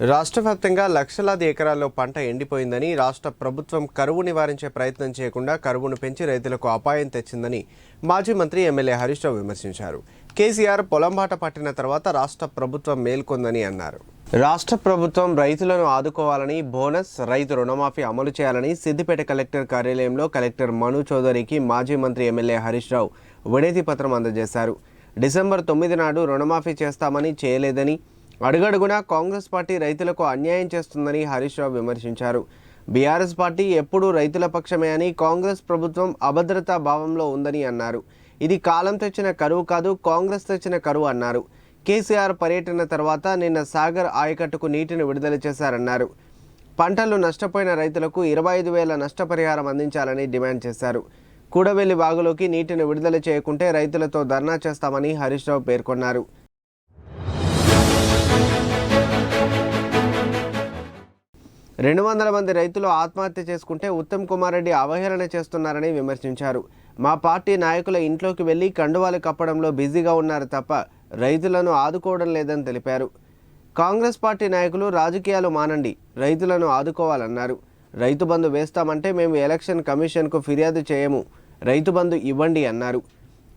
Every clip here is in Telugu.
రాష్ట్ర వ్యాప్తంగా లక్షలాది ఎకరాల్లో పంట ఎండిపోయిందని రాష్ట్ర ప్రభుత్వం కరువు నివారించే ప్రయత్నం చేయకుండా కరువును పెంచి రైతులకు అపాయం తెచ్చిందని మాజీ మంత్రి ఎమ్మెల్యే హరీష్ రావు విమర్శించారు. కేసీఆర్ పొలంబాట పట్టిన తర్వాత రాష్ట్ర ప్రభుత్వం మేల్కొందని అన్నారు. రాష్ట్ర ప్రభుత్వం రైతులను ఆదుకోవాలని బోనస్ రైతు రుణమాఫీ అమలు చేయాలని సిద్దిపేట కలెక్టర్ కార్యాలయంలో కలెక్టర్ మను చౌదరికి మాజీ మంత్రి ఎమ్మెల్యే హరీష్ రావు విడేతి పత్రం అందజేశారు. డిసెంబర్ తొమ్మిది నాడు రుణమాఫీ చేస్తామని చేయలేదని అడుగడుగునా కాంగ్రెస్ పార్టీ రైతులకు అన్యాయం చేస్తుందని హరీష్ రావు విమర్శించారు. బీఆర్ఎస్ పార్టీ ఎప్పుడూ రైతుల పక్షమే అని కాంగ్రెస్ ప్రభుత్వం అభద్రతా భావంలో ఉందని అన్నారు. ఇది కాలం తెచ్చిన కరువు కాదు కాంగ్రెస్ తెచ్చిన కరువు అన్నారు. కేసీఆర్ పర్యటన తర్వాత నిన్న సాగర్ ఆయకట్టుకు నీటిని విడుదల చేశారన్నారు. పంటలు నష్టపోయిన రైతులకు ఇరవై ఐదు వేల నష్టపరిహారం అందించాలని డిమాండ్ చేశారు. కూడవెల్లి వాగులోకి నీటిని విడుదల చేయకుంటే రైతులతో ధర్నా చేస్తామని హరీష్ రావు పేర్కొన్నారు. రెండు వందల మంది రైతులు ఆత్మహత్య చేసుకుంటే ఉత్తమ్ కుమార్ రెడ్డి అవహేళన చేస్తున్నారని విమర్శించారు. మా పార్టీ నాయకుల ఇంట్లోకి వెళ్ళి కండువాలు కప్పడంలో బిజీగా ఉన్నారు తప్ప రైతులను ఆదుకోవడం లేదని తెలిపారు. కాంగ్రెస్ పార్టీ నాయకులు రాజకీయాలు మానండి రైతులను ఆదుకోవాలన్నారు. రైతు బంధు వేస్తామంటే మేము ఎలక్షన్ కమిషన్కు ఫిర్యాదు చేయము రైతు బంధు ఇవ్వండి అన్నారు.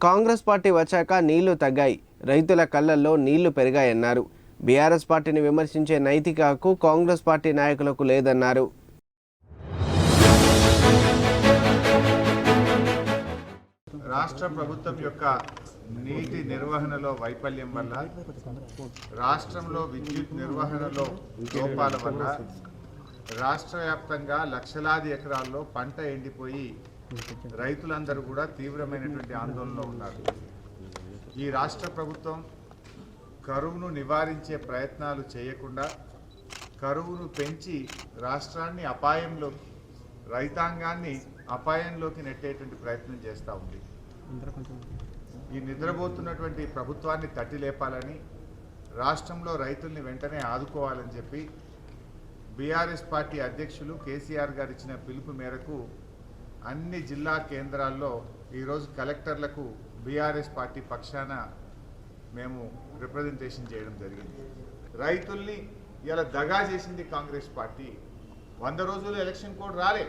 కాంగ్రెస్ పార్టీ వచ్చాక నీళ్ళు తగ్గాయి రైతుల కళ్ళల్లో నీళ్ళు పెరిగాయన్నారు. బీఆర్ఎస్ పార్టీని విమర్శించే నైతిక హక్కు కాంగ్రెస్ పార్టీ నాయకులకు లేదన్నారు. రాష్ట్ర ప్రభుత్వం యొక్క నీటి నిర్వహణలో వైఫల్యం వల్ల రాష్ట్రంలో విద్యుత్ నిర్వహణలో లోపాల వల్ల రాష్ట్ర వ్యాప్తంగా లక్షలాది ఎకరాల్లో పంట ఎండిపోయి రైతులందరూ కూడా తీవ్రమైనటువంటి ఆందోళనలో ఉన్నారు. ఈ రాష్ట్ర ప్రభుత్వం కరువును నివారించే ప్రయత్నాలు చేయకుండా కరువును పెంచి రాష్ట్రాన్ని అపాయంలో రైతాంగాన్ని అపాయంలోకి నెట్టేటువంటి ప్రయత్నం చేస్తూ ఉంది. ఈ నిద్రపోతున్నటువంటి ప్రభుత్వాన్ని తట్టి లేపాలని రాష్ట్రంలో రైతుల్ని వెంటనే ఆదుకోవాలని చెప్పి బీఆర్ఎస్ పార్టీ అధ్యక్షులు కేసీఆర్ గారు ఇచ్చిన పిలుపు మేరకు అన్ని జిల్లా కేంద్రాల్లో ఈరోజు కలెక్టర్లకు బీఆర్ఎస్ పార్టీ పక్షాన మేము రిప్రజెంటేషన్ చేయడం జరిగింది. రైతుల్ని ఇలా దగా చేసింది కాంగ్రెస్ పార్టీ. వంద రోజులు ఎలక్షన్ కోడ్ రాలే.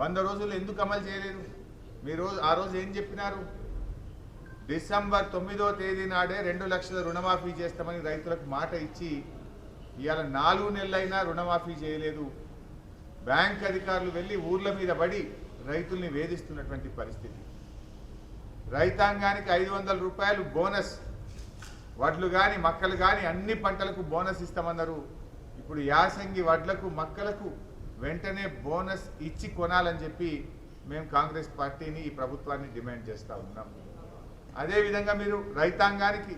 వంద రోజులు ఎందుకు అమలు చేయలేదు? మీరు ఆ రోజు ఏం చెప్పినారు? డిసెంబర్ తొమ్మిదో తేదీ నాడే రెండు లక్షల రుణమాఫీ చేస్తామని రైతులకు మాట ఇచ్చి ఇవాళ నాలుగు నెలలైనా రుణమాఫీ చేయలేదు. బ్యాంక్ అధికారులు వెళ్ళి ఊర్ల మీద పడి రైతుల్ని వేధిస్తున్నటువంటి పరిస్థితి. రైతాంగానికి ఐదు వందల రూపాయలు బోనస్ వడ్లు కానీ మక్కలు కానీ అన్ని పంటలకు బోనస్ ఇస్తామన్నారు. ఇప్పుడు యాసంగి వడ్లకు మక్కలకు వెంటనే బోనస్ ఇచ్చి కొనాలని చెప్పి మేము కాంగ్రెస్ పార్టీని ఈ ప్రభుత్వాన్ని డిమాండ్ చేస్తూ ఉన్నాం. అదేవిధంగా మీరు రైతాంగానికి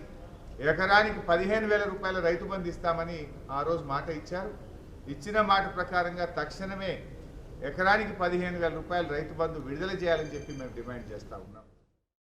ఎకరానికి పదిహేను వేల రూపాయల రైతు బంధు ఇస్తామని ఆ రోజు మాట ఇచ్చారు. ఇచ్చిన మాట ప్రకారంగా తక్షణమే ఎకరానికి పదిహేను వేల రూపాయల రైతు బంధు విడుదల చేయాలని చెప్పి మేము డిమాండ్ చేస్తూ ఉన్నాం.